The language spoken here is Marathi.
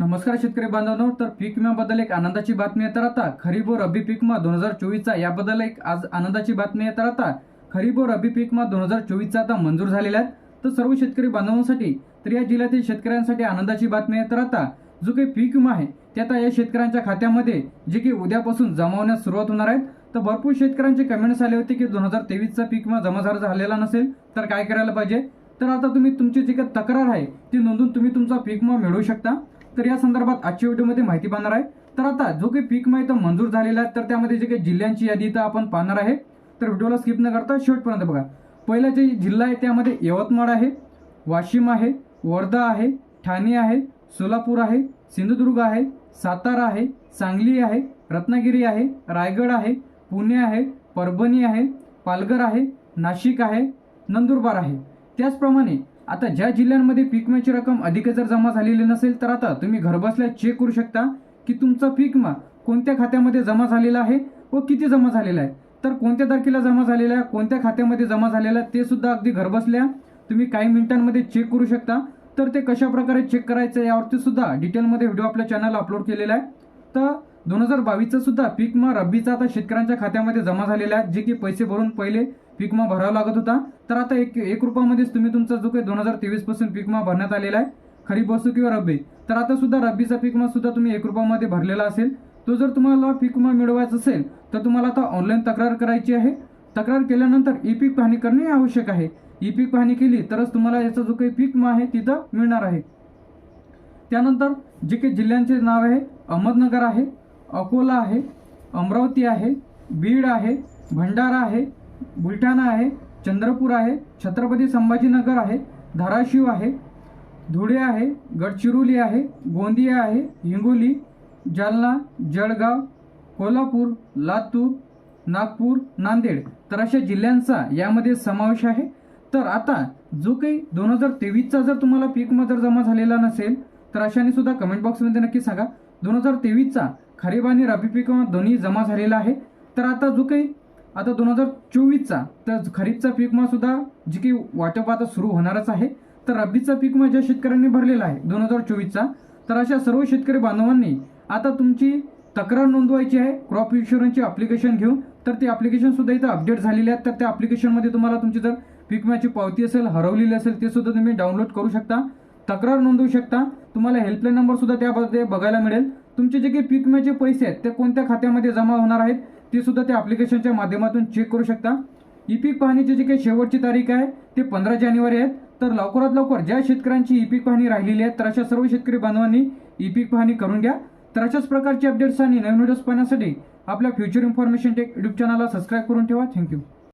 नमस्कार शेतकरी बांधवांनो तर पीक विम्याबद्दल एक आनंदाची बातमी येत राहता. आता खरीप व रब्बी पीकमा दोन हजार चोवीसचा याबद्दल एक आज आनंदाची बातमी येत राहता. आता खरीप व रब्बी पीकमा दोन हजार चोवीसचा आता मंजूर झालेला आहे तर सर्व शेतकरी बांधवांसाठी तर या जिल्ह्यातील शेतकऱ्यांसाठी आनंदाची बातमी येत राहता. आता जो काही पीक विमा आहे ते आता या शेतकऱ्यांच्या खात्यामध्ये जे की उद्यापासून जमा होण्यास सुरुवात होणार आहेत. तर भरपूर शेतकऱ्यांचे कमेंट्स आले होते की दोन हजार तेवीसचा पीक विमा जमा झालेला नसेल तर काय करायला पाहिजे? तर आता तुम्ही तुमची जी काही तक्रार आहे ती नोंदून तुम्ही तुमचा पीक विमा मिळवू शकता. तर या संदर्भात आजच्या व्हिडिओमध्ये माहिती पाहणार आहे. तर आता जो काही पीक माहिती इथं मंजूर झालेला आहे तर त्यामध्ये जे काही जिल्ह्यांची यादी इथं आपण पाहणार आहे. तर व्हिडिओला स्किप न करता शेवटपर्यंत बघा. पहिला जे जिल्हा आहे त्यामध्ये यवतमाळ आहे वाशिम आहे वर्धा आहे ठाणे आहे सोलापूर आहे सिंधुदुर्ग आहे सातारा आहे सांगली आहे रत्नागिरी आहे रायगड आहे पुणे आहे परभणी आहे पालघर आहे नाशिक आहे नंदुरबार आहे. त्याचप्रमाणे आता ज्या जिल्ह्यांमध्ये पीक विम्याची रक्कम अधिक जर जमा झालेली नसेल तर आता तुम्ही घरबसल्या चेक करू शकता की तुमचा पीक विमा कोणत्या खात्यामध्ये जमा झालेला आहे व किती जमा झालेला आहे. तर कोणत्या तारखेला जमा झालेला आहे कोणत्या खात्यामध्ये जमा झालेला आहे ते सुद्धा अगदी घरबसल्या तुम्ही काही मिनिटांमध्ये चेक करू शकता. तर ते कशा प्रकारे चेक करायचं यावरती सुद्धा डिटेलमध्ये व्हिडिओ आपल्या चॅनलला अपलोड केलेला आहे. तर दोन हजार बावीसचा सुद्धा पीक विमा रब्बीचा आता शेतकऱ्यांच्या खात्यामध्ये जमा झालेला आहे जे की पैसे भरून पहिले पीक विमा भरावा लागत होता. तर आता एक एक रुपयामध्येच तुम्ही तुमचा जो काही दोन हजार तेवीसपासून पीक विमा भरण्यात आलेला आहे खरीप असो किंवा रब्बी तर आता सुद्धा रब्बीचा पीक विमा सुद्धा तुम्ही एक रुपयामध्ये भरलेला असेल. तो जर तुम्हाला पीक विमा मिळवायचा असेल तर तुम्हाला आता ऑनलाईन तक्रार करायची आहे. तक्रार केल्यानंतर ई पीक पाहणी करणे आवश्यक आहे. ई पीक पाहणी केली तरच तुम्हाला याचा जो काही पीक विमा आहे तिथं मिळणार आहे. त्यानंतर जे काही जिल्ह्यांचे नाव आहे अहमदनगर आहे अकोला आहे अमरावती आहे बीड आहे भंडारा आहे बुलढाणा आहे चंद्रपूर आहे छत्रपती संभाजीनगर आहे धाराशिव आहे धुळे आहे गडचिरोली आहे गोंदिया आहे हिंगोली जालना जळगाव कोल्हापूर लातूर नागपूर नांदेड. तर अशा जिल्ह्यांचा यामध्ये समावेश आहे. तर आता जो काही दोन हजार तेवीसचा जर तुम्हाला पीकमा जर जमा झालेला नसेल तर अशाने सुद्धा कमेंट बॉक्समध्ये नक्की सांगा. दोन हजार तेवीसचा खरीप आणि रब्बी पीक दोन्ही जमा झालेला आहे. तर आता जो काही आता दोन हजार चोवीसचा तर खरीपचा पीकमासुद्धा सुद्धा जी काही वाटप आता सुरू होणारच आहे. तर रब्बीचा पीक ज्या शेतकऱ्यांनी भरलेला आहे दोन हजार चोवीसचा तर अशा सर्व शेतकरी बांधवांनी आता तुमची तक्रार नोंदवायची आहे. क्रॉप इन्शुरन्सची अप्लिकेशन घेऊन तर ती अप्लिकेशन सुद्धा इथं अपडेट झालेली आहेत तर त्या अप्लिकेशनमध्ये तुम्हाला तुमची जर पीक विम्याची पावती असेल हरवलेली असेल ते सुद्धा तुम्ही डाउनलोड करू शकता. तक्रार नोंदवू शकता. तुम्हाला हेल्पलाईन नंबर सुद्धा त्यामध्ये बघायला मिळेल. तुमचे जे काही पीक विम्याचे पैसे आहेत ते कोणत्या खात्यामध्ये जमा होणार आहेत? ते सुद्धा त्या ॲप्लिकेशनच्या माध्यमातून चेक करू शकता. ई पीक पाहणीची जी काही शेवटची तारीख आहे ते पंधरा जानेवारी आहे. तर लवकरात लवकर ज्या शेतकऱ्यांची ई पीक पाहणी राहिलेली आहे तर अशा सर्व शेतकरी बांधवांनी ई पीक पाहणी करून घ्या. तर अशाच प्रकारचे अपडेट्स आणि नवीन व्हिडिओज पाहण्यासाठी आपल्या फ्युचर इन्फॉर्मेशन टेक यूट्यूब चॅनलला सबस्क्राईब करून ठेवा. Thank you